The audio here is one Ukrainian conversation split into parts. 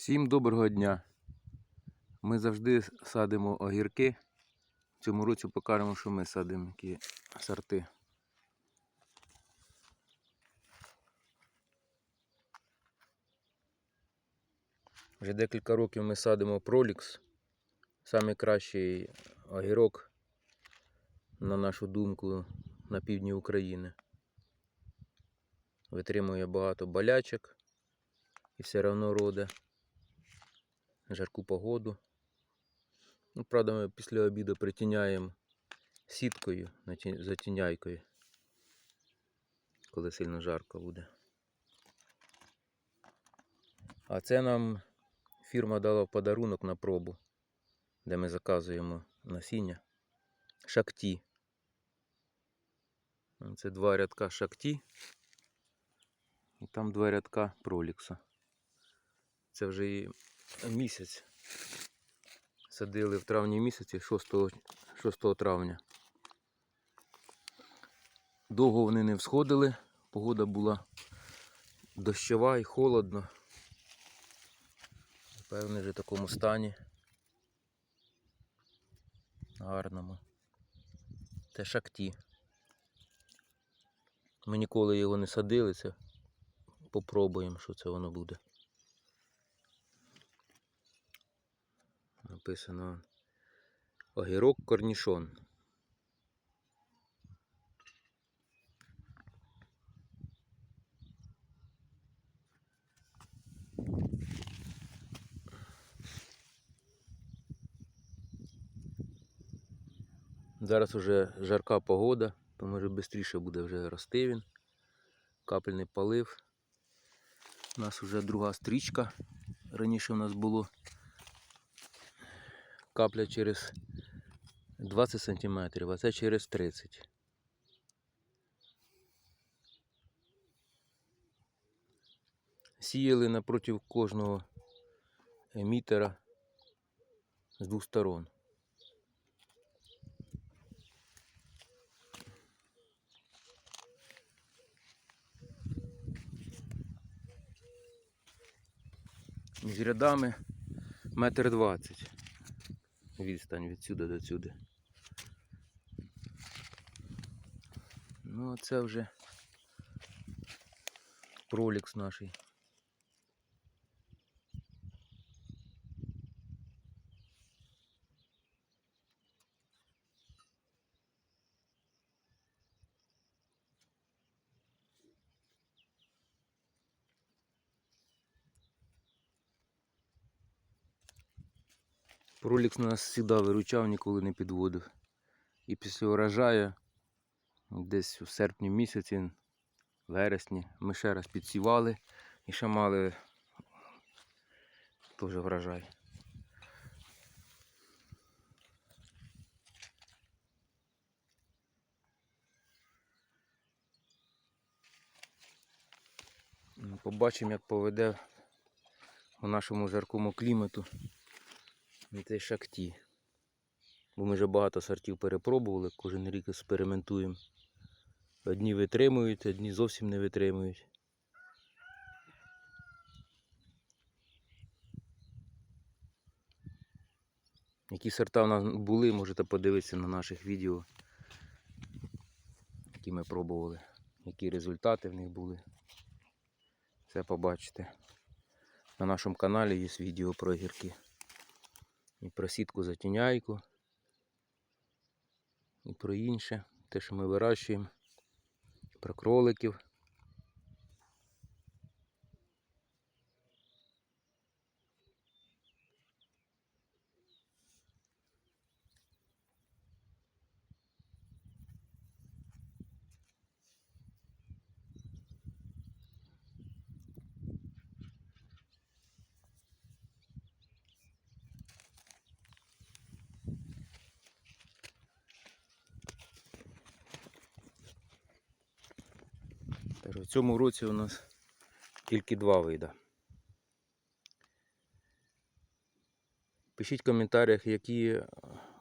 Всім доброго дня. Ми завжди садимо огірки. Цьому році покажемо, що ми садимо які сорти. Вже декілька років ми садимо пролікс. Самий кращий огірок, на нашу думку, на півдні України. Витримує багато болячок і все одно роде жарку погоду. Ну, правда, ми після обіду притіняємо сіткою, затіняйкою, коли сильно жарко буде. А це нам фірма дала подарунок на пробу, де ми заказуємо насіння. Шакті. Це два рядка шакті. І там два рядка пролікса. Це вже і місяць. Садили в травні місяці 6, 6 травня. Довго вони не всходили, погода була дощова і холодно. Певне вже в такому стані. Гарному. Це шакті. Ми ніколи його не садили, це попробуємо, що це воно буде. Написано огірок корнішон. Зараз уже жарка погода, то може швидше буде вже рости він. Капельний полив. У нас вже друга стрічка. Раніше у нас було капля через 20 см, а це через 30 Сіяли напроти кожного емітера з двох сторон. Між рядами метр двадцять відстань від сюди до сюди. Ну, а це вже пролікс наш. Пролікс нас завжди виручав, ніколи не підводив. І після урожаю, десь у серпні місяці, вересні, ми ще раз підсівали і ще мали теж врожай. Ну, Побачимо, як поведе у нашому жаркому клімату і цей шакті. Бо ми вже багато сортів перепробували, кожен рік експериментуємо. Одні витримують, одні зовсім не витримують. Які сорта в нас були, можете подивитися на наших відео, які ми пробували, які результати в них були. Це побачите. На нашому каналі є відео про гірки. І про сітку затіняйку. І про інше, те, що ми вирощуємо, про кроликів. Так, В цьому році у нас тільки два вида. Пишіть в коментарях, які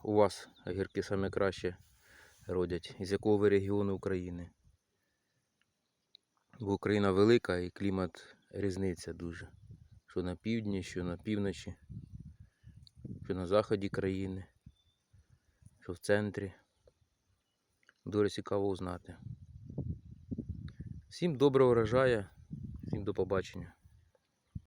у вас огірки саме краще родять, із якого ви регіону України. Бо Україна велика і клімат різниця дуже. що на півдні, що на півночі, що на заході країни, що в центрі. Дуже цікаво узнати. Всім доброго врожаю, всім до побачення.